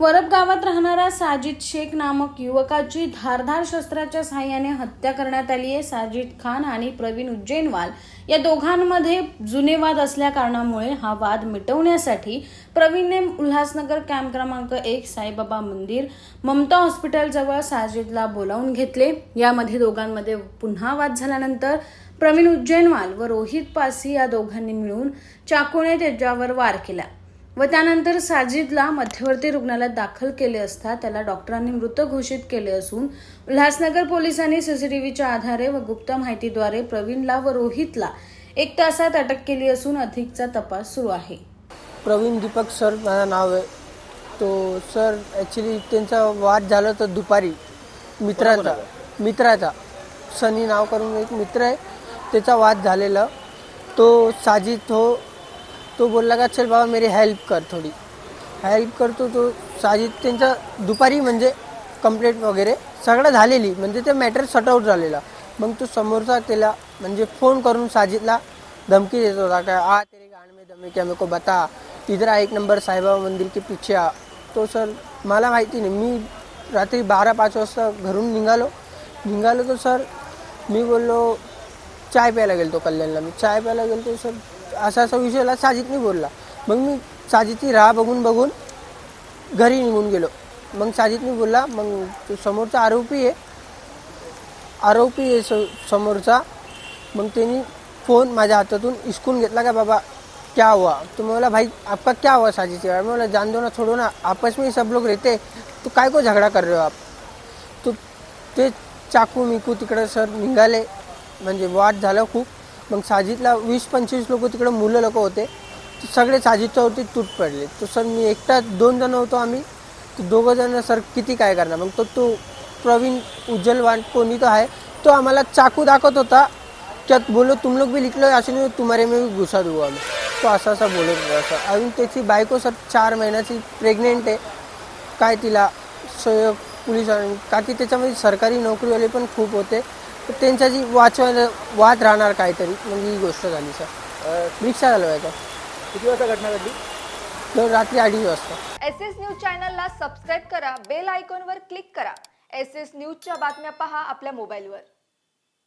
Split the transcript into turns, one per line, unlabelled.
वरब गावात राहणारा साजिद शेख नामक युवकाची धारधार शस्त्राच्या सहाय्याने हत्या करण्यात आली आहे. साजिद खान आणि प्रवीण उज्जैनवाल या दोघांमध्ये जुने वाद असल्या कारणामुळे हा वाद मिटवण्यासाठी प्रवीणने उल्हासनगर कॅम्प क्रमांक एक साईबाबा मंदिर ममता हॉस्पिटलजवळ साजिदला बोलावून घेतले. यामध्ये दोघांमध्ये पुन्हा वाद झाल्यानंतर प्रवीण उज्जैनवाल व रोहित पासी या दोघांनी मिळून चाकूने त्याच्यावर वार केला. व त्यानंतर साजिदला मध्यवर्ती रुग्णालयात दाखल केले असता त्याला डॉक्टरांनी मृत घोषित केले असून उल्हासनगर पोलिसांनी सीसीटीव्हीच्या आधारे व गुप्त माहितीद्वारे प्रवीणला व रोहितला एक तासात अटक केली असून अधिकचा तपास सुरू आहे.
प्रवीण दीपक सर माझं नाव आहे. तो सर ॲक्च्युली त्यांचा वाद झाला तर दुपारी. मित्राचा. मित्राचा. सनी नाव करून एक मित्र आहे. त्याचा वाद झालेला. तो साजिद हो तो बोलला का चल बाबा मेरी हेल्प कर थोडी. हेल्प करतो तो साजिद त्यांचा दुपारी म्हणजे कंप्लेंट वगैरे सगळं झालेली म्हणजे ते मॅटर सटआउट आउट झालेला. मग तो समोरचा त्याला म्हणजे फोन करून साजिदला धमकी देत होता का आ तेरे गाण में दमे क्या मेरे को बता. इधर एक नंबर साईबाबा मंदिर के पीछे आ. तो सर मला माहिती नाही मी रात्री बारा पाच वाजता घरून निघालो. निघालो तो सर मी बोललो चाय प्यायला गेलो कल्याणला. मी चाय प्यायला गेलो तो सर असा असा विषयला साजिदने बोलला. मग मी साजिदची राह बघून बघून घरी निघून गेलो. मग साजिदने बोलला मग तो समोरचा आरोपी आहे. आरोपी आहे स समोरचा. मग त्यांनी फोन माझ्या हातातून इसकून घेतला का बाबा क्या हुआ? तो बोला भाई आपका क्या हुआ साजिद से मैं बोला जान दो ना छोड़ो ना आपस में सब लोग रहते तो काय को झगडा कर रहे हो आप? तो ते चाकू मिकू तिकडं सर निघाले. म्हणजे वाद झाला खूप. मग साजिदला वीस पंचवीस लोक तिकडं मुलं लोक होते. सगळे सगळे साजिदच्यावरती तूट पडले. तो सर मी एकटा दोन जण होतो आम्ही. दोघं जण सर किती काय करणार? मग तो तो प्रवीण उज्ज्वलवान कोणी तो आहे. तो आम्हाला चाकू दाखवत होता. त्यात बोलो तुम लोग भी लिखलो असे नाही तुम्हारे मी घुसा देऊ आम्ही. तो असा असा बोलत होता सर. अजून त्याची बायको सर चार महिन्याची प्रेग्नेंट आहे. काय तिला स पोलीस का की त्याच्यामध्ये सरकारी नोकरीवाले पण खूप होते. तर त्यांच्याची वाचवायला वाद राहणार काहीतरी मग ही गोष्ट झाली सर रिक्षा चालवायचा
किती वाजता घटना घडली?
तर रात्री अडीच वाजता.
एस एस न्यूज चॅनलला सबस्क्राईब करा बेल आयकॉनवर क्लिक करा. एस एस न्यूजच्या बातम्या पहा आपल्या मोबाईलवर.